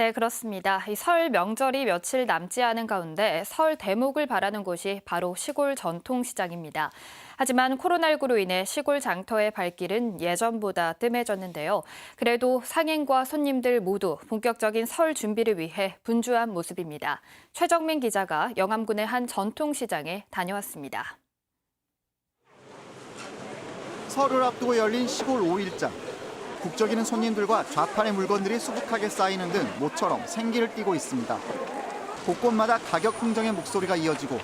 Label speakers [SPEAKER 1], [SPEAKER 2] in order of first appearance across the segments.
[SPEAKER 1] 네, 그렇습니다. 이설 명절이 며칠 남지 않은 가운데 설 대목을 바라는 곳이 바로 시골 전통시장입니다. 하지만 코로나19로 인해 시골 장터의 발길은 예전보다 뜸해졌는데요. 그래도 상인과 손님들 모두 본격적인 설 준비를 위해 분주한 모습입니다. 최정민 기자가 영암군의 한 전통시장에 다녀왔습니다.
[SPEAKER 2] 설을 앞두고 열린 시골 5일장. 국적이는 손님들과 좌판의 물건들이 수북하게 쌓이는 등 모처럼 생기를 띠고 있습니다. 곳곳마다 가격 흥정의 목소리가 이어지고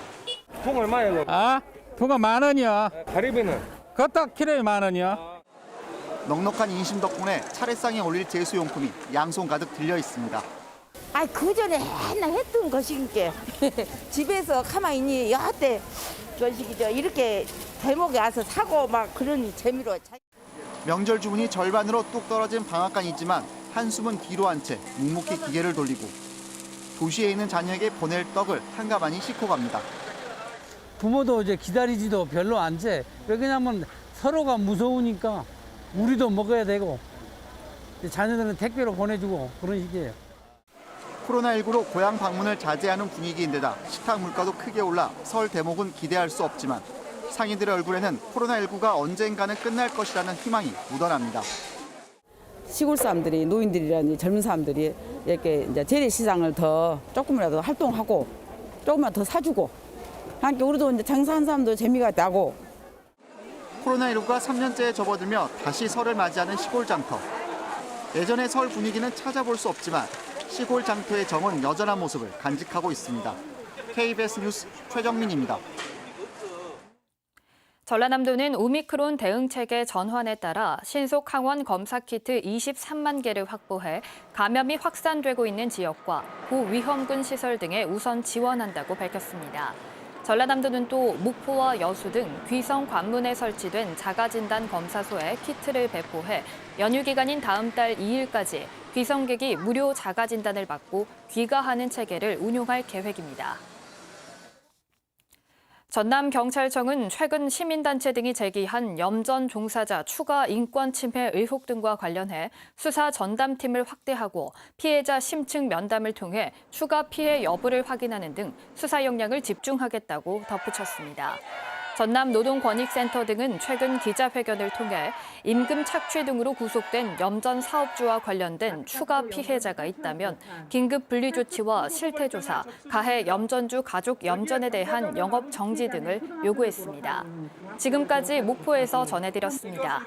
[SPEAKER 3] 통 얼마예요? 이거?
[SPEAKER 4] 아, 통가 만 원이야.
[SPEAKER 3] 가리비는?
[SPEAKER 4] 겉딱 키로에 만 원이야.
[SPEAKER 2] 넉넉한 인심 덕분에 차례상에 올릴 제수용품이 양손 가득 들려 있습니다.
[SPEAKER 5] 아, 그 전에 맨날 했던 것이니까 집에서 가만히 있니 여태 저식이죠 이렇게 대목에 와서 사고 막 그런 재미로 자-
[SPEAKER 2] 명절 주문이 절반으로 뚝 떨어진 방앗간이지만 한숨은 뒤로 한 채 묵묵히 기계를 돌리고 도시에 있는 자녀에게 보낼 떡을 한가만히 싣고 갑니다.
[SPEAKER 6] 부모도 이제 기다리지도 별로 안 돼. 왜냐면 서로가 무서우니까 우리도 먹어야 되고 자녀들은 택배로 보내주고 그런 식이에요.
[SPEAKER 2] 코로나19로 고향 방문을 자제하는 분위기인데다 식탁 물가도 크게 올라 설 대목은 기대할 수 없지만 상인들의 얼굴에는 코로나19가 언젠가는 끝날 것이라는 희망이 묻어납니다.
[SPEAKER 7] 시골 사람들이 노인들이라니 젊은 사람들이 이렇게 이제 재래시장을 더 조금이라도 활동하고 조금만 더 사주고 함께 우리도 이제 장사한 사람도 재미가 나고
[SPEAKER 2] 코로나19가 3년째에 접어들며 다시 설을 맞이하는 시골 장터. 예전의 설 분위기는 찾아볼 수 없지만 시골 장터의 정은 여전한 모습을 간직하고 있습니다. KBS 뉴스 최정민입니다.
[SPEAKER 1] 전라남도는 오미크론 대응 체계 전환에 따라 신속 항원 검사 키트 23만 개를 확보해 감염이 확산되고 있는 지역과 고위험군 시설 등에 우선 지원한다고 밝혔습니다. 전라남도는 또 목포와 여수 등 귀성 관문에 설치된 자가진단 검사소에 키트를 배포해 연휴 기간인 다음 달 2일까지 귀성객이 무료 자가진단을 받고 귀가하는 체계를 운용할 계획입니다. 전남경찰청은 최근 시민단체 등이 제기한 염전 종사자 추가 인권 침해 의혹 등과 관련해 수사 전담팀을 확대하고 피해자 심층 면담을 통해 추가 피해 여부를 확인하는 등 수사 역량을 집중하겠다고 덧붙였습니다. 전남 노동권익센터 등은 최근 기자회견을 통해 임금 착취 등으로 구속된 염전 사업주와 관련된 추가 피해자가 있다면 긴급 분리 조치와 실태 조사, 가해 염전주 가족 염전에 대한 영업 정지 등을 요구했습니다. 지금까지 목포에서 전해드렸습니다.